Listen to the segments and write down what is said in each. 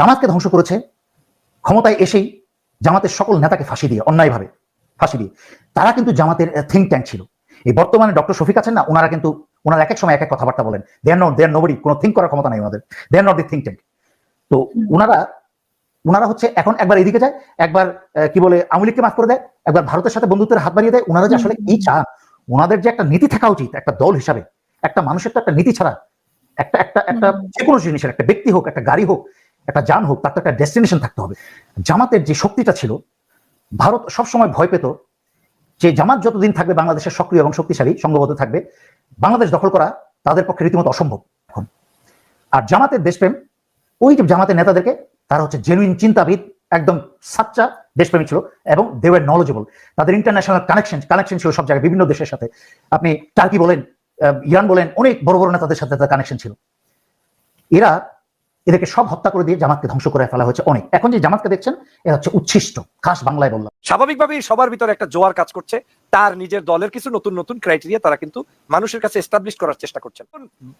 জামাতকে ধ্বংস করেছে ক্ষমতায় এসেই জামাতের সকল নেতাকে ফাঁসি দিয়ে অন্যায়ভাবে ফাঁসি দিয়ে। তারা কিন্তু জামাতের থিঙ্ক ট্যাঙ্ক ছিল। এই বর্তমানে ডক্টর শফিক আছেন না ওনারা কিন্তু ওনারা এক এক সময় এক এক কথাবার্তা বলেন। দেয়ার নট দেয়ার নোবডি কোনো থিঙ্ক করার ক্ষমতা নাই ওনাদের। There not the think tank তো ওনারা ওনারা হচ্ছে এখন একবার এদিকে যায় একবার কি বলে আওয়ামী লীগকে মাফ করে দেয় একবার ভারতের সাথে বন্ধুত্বের হাত বাড়িয়ে দেয়। ওনারা যে আসলে কি চান? ওনাদের যে একটা নীতি থাকা উচিত একটা দল হিসাবে একটা মানুষের তো একটা নীতি ছাড়া একটা একটা একটা যে কোনো জিনিসের একটা ব্যক্তি হোক একটা গাড়ি হোক একটা যান হোক, তার একটা ডেস্টিনেশন থাকতে হবে। জামাতের যে শক্তিটা ছিল, ভারত সবসময় ভয় পেত যে জামাত যতদিন থাকবে বাংলাদেশের সক্রিয় এবং শক্তিশালী সংঘবদ্ধ থাকবে, বাংলাদেশ দখল করা তাদের পক্ষে রীতিমতো অসম্ভব এখন। আর জামাতের দেশপ্রেম, ওই যে জামাতের নেতাদেরকে, তারা হচ্ছে জেনুইন চিন্তাবিদ, একদম সাচ্চা দেশপ্রেমী ছিল এবং দে ওয়ার নলেজেবল তাদের ইন্টারন্যাশনাল কানেকশন কানেকশন ছিল সব জায়গায়, বিভিন্ন দেশের সাথে। আপনি টার্কি বলেন ইরান বলেন, অনেক বড় বড় নেতাদের সাথে তাদের কানেকশন ছিল। এরা এদেরকে সব হত্যা করে দিয়ে জামাতকে ধ্বংস করে ফেলা হয়েছে অনেক। এখন যে জামাতকে দেখছেন এরা হচ্ছে উচ্ছিষ্ট খাস বাংলায় বললাম। স্বাভাবিকভাবেই সবার ভিতরে একটা জোয়ার কাজ করছে। তার নিজের দলের কিছু নতুন নতুন ক্রাইটেরিয়া তারা কিন্তু মানুষের কাছে এস্টাবলিশ করার চেষ্টা করছেন।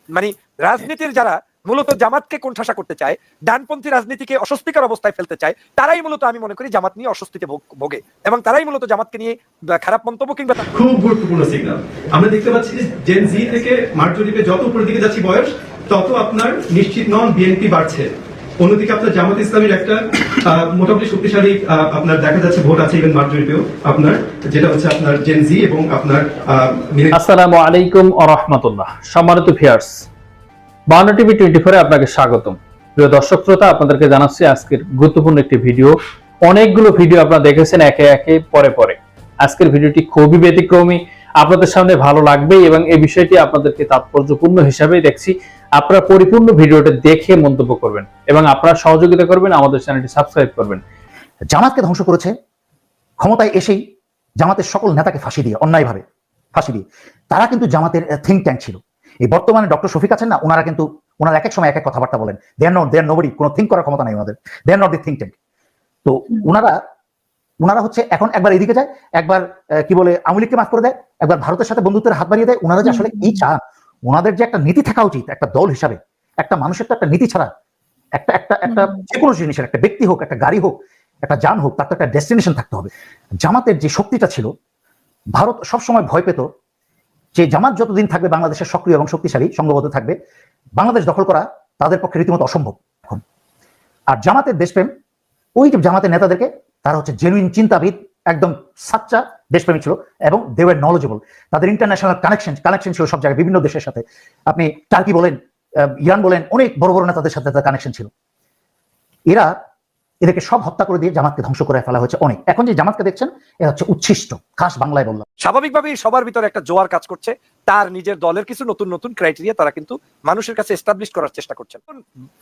মানে রাজনীতির যারা মূলত জামাতকে কোণঠাসা করতে চায় ডানপন্থী রাজনীতিকে অস্বস্তিকর অবস্থায় ফেলতে চায় তারাই মূলত আমি মনে করি জামাত নিয়ে অস্বস্তিতে ভোগ- ভোগে। এবং তারাই মূলত জামাতকে নিয়ে খারাপ মন্তব্য কিংবা খুব গুরুত্বপূর্ণ সিগন্যাল আমরা দেখতে পাচ্ছি যে জেন জি থেকে মার্চ জরিপে যত উপরের দিকে যাচ্ছি বয়স তত আপনার নিশ্চিত নন বিএনপি বাড়ছে। অন্যদিকে আপনার জামাত ইসলামের একটা মোটামুটি শক্তিশালী আপনার দেখা যাচ্ছে ভোট আছে ইভেন মার্চ জরিপেও আপনার, যেটা হচ্ছে আপনার জেন জি এবং আপনার আসসালামু আলাইকুম ও রহমতুল্লাহ। সম্মানিত ভিয়ার্স বাউন্ডারি টিভি টোয়েন্টি ফোরে আপনাকে স্বাগতম। প্রিয় দর্শক শ্রোতা, আপনাদেরকে জানাচ্ছি আজকের গুরুত্বপূর্ণ একটি ভিডিও অনেকগুলো ভিডিও আপনারা দেখেছেন একে একে, পরে পরে। আজকের ভিডিওটি খুবই ব্যতিক্রমী। আপনাদের সামনে ভালো লাগবে এবং এই বিষয়টি আপনাদেরকে তাৎপর্যপূর্ণ হিসাবে দেখছি। আপনারা পরিপূর্ণ ভিডিওটি দেখে মন্তব্য করবেন এবং আপনারা সহযোগিতা করবেন, আমাদের চ্যানেলটি সাবস্ক্রাইব করবেন। জামাতকে ধ্বংস করেছে, ক্ষমতায় এসেই জামাতের সকল নেতাকে ফাঁসি দিয়ে, অন্যায়ভাবে ফাঁসি দিয়ে। তারা কিন্তু জামাতের থিঙ্ক ট্যাঙ্ক ছিল। এই বর্তমানে ডক্টর শফিক আছেন না ওনারা কিন্তু ওনারা এক এক সময় এক এক কথাবার্তা বলেন। দেয়ার নট দেয়ার নোবডি কোনো থিঙ্ক করার ক্ষমতা নাই ওনাদের। There not the think tank তো ওনারা ওনারা হচ্ছে এখন একবার এদিকে যায়, একবার কি বলে, আওয়ামী লীগকে মাফ করে দেয়, একবার ভারতের সাথে বন্ধুত্বের হাত বাড়িয়ে দেয় ওনারা যে আসলে কি চান? ওনাদের যে একটা নীতি থাকা উচিত একটা দল হিসাবে একটা মানুষের তো একটা নীতি ছাড়া একটা একটা একটা যে কোনো জিনিসের একটা ব্যক্তি হোক একটা গাড়ি হোক একটা যান হোক তার তো একটা ডেস্টিনেশন থাকতে হবে। জামাতের যে শক্তিটা ছিল ভারত সবসময় ভয় পেত যে জামাত যতদিন থাকবে বাংলাদেশের সক্রিয় এবং শক্তিশালী সংঘবদ্ধ থাকবে বাংলাদেশ দখল করা তাদের পক্ষে রীতিমতো অসম্ভব এখন। আর জামাতের দেশপ্রেম ওই যে জামাতের নেতাদেরকে তারা হচ্ছে জেনুইন চিন্তাবিদ একদম সাচ্চা দেশপ্রেমী ছিল এবং দে ওয়ার নলেজেবল তাদের ইন্টারন্যাশনাল কানেকশন কানেকশন ছিল সব জায়গায়, বিভিন্ন দেশের সাথে। আপনি টার্কি বলেন ইরান বলেন, অনেক বড় বড় নেতাদের সাথে তাদের কানেকশন ছিল। এরা এদেরকে সব হত্যা করে দিয়ে জামাতকে ধ্বংস করে ফেলা হয়েছে অনেক। এখন যে জামাতকে দেখছেন, এরা হচ্ছে উচ্ছিষ্ট, খাস বাংলায় বললাম। স্বাভাবিকভাবেই সবার ভিতরে একটা জোয়ার কাজ করছে। তার নিজের দলের কিছু নতুন নতুন ক্রাইটেরিয়া তারা কিন্তু মানুষের কাছে এস্টাবলিশ করার চেষ্টা করছেন।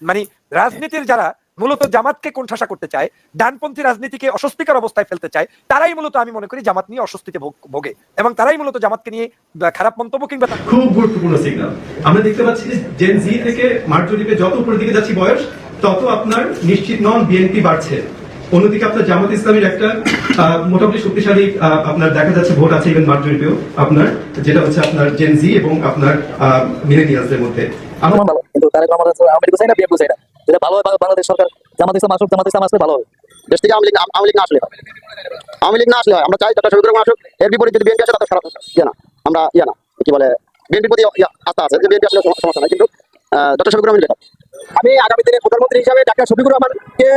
মানে রাজনীতির যারা মূলত জামাতকে কোণঠাসা করতে চায় ডানপন্থী রাজনীতিকে অস্বস্তিকর অবস্থায় ফেলতে চায় তারাই মূলত আমি মনে করি জামাত নিয়ে অস্বস্তিতে ভোগে এবং তারাই মূলত জামাতকে নিয়ে খারাপ মন্তব্য কিংবা খুব গুরুত্বপূর্ণ সিগন্যাল আমরা দেখতে পাচ্ছি জেন জি থেকে মার্চরিপে যত উপরের দিকে যাচ্ছি বয়স তত আপনার নিশ্চিত নন বিএনপি বাড়ছে। অন্যদিকে আপনার জামাত ইসলামের একটা আহ, মোটামুটি শক্তিশালী আহ, আপনার দেখা যাচ্ছে ভোট আছে ইভেন মার্চরিপেও আপনার যেটা হচ্ছে আপনার জেন জি এবং আপনার মিলেনিয়ালসদের মধ্যে। আমরা আমার কিন্তু রহমান হচ্ছে আওয়ামী চাই না বিএনপি চাই না? হয় বাংলাদেশ সরকার জামাত ইসলাম আসুক জামাত ইসলাম আসলে ভালো হয়। দেশ থেকে আওয়ামী লীগ আওয়ামী লীগ না আসলে আওয়ামী লীগ না আসলে হয়। আমরা চাই ডক্টর রহমান আসুক এর বিপরীত যদি বিএনপি আসে তাদের খারাপ ইয়ে না। আমরা ইয়ে না। কি বলে বিএনপির প্রতি আস্থা আছে যে বিএনপি আসলে সমস্যা নাই। কিন্তু ডক্টর শফিকুর রহমান আমি আগামী দিনে প্রধানমন্ত্রী হিসাবে ডাক্তার শফিকুর রহমানকে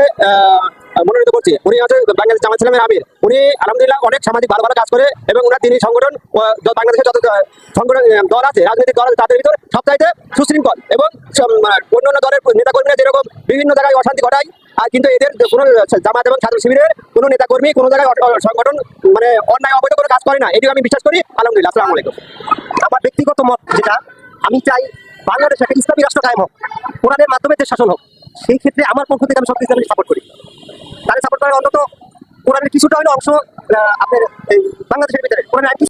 মনোনীত করছি। উনি হচ্ছে বাংলাদেশ জামাত ইসলামের আমির। উনি আলহামদুলিল্লাহ অনেক সামাজিক ভালো ভালো কাজ করে এবং ওনার তিনি সংগঠন বাংলাদেশের যত সংগঠন দল আছে, রাজনৈতিক দল তাদের ভিতর সবচাইতে সুশৃঙ্খল এবং অন্যান্য দলের নেতাকর্মীরা যেরকম বিভিন্ন জায়গায় অশান্তি ঘটায়, আর কিন্তু এদের কোনো জামাত এবং ছাত্র শিবিরের কোনো নেতাকর্মী কোনো জায়গায় সংগঠন মানে অন্যায় অবৈধ কোনো কাজ করে না। এটিও আমি বিশ্বাস করি। আলহামদুলিল্লাহ, আসসালামু আলাইকুম। আমার ব্যক্তিগত মত যেটা, আমি চাই বাংলাদেশে একটা ইসলামী রাষ্ট্র কায়েম হোক কোরআনের মাধ্যমে যে শাসন হোক, সেই ক্ষেত্রে আমার পক্ষ থেকে আমি সব ইসলামী সাপোর্ট করি। তাহলে সাপোর্ট করার অন্তত কোরআনের কিছুটা হলে অংশ আপনার এই বাংলাদেশের ভিতরে। কোরআনের কিছু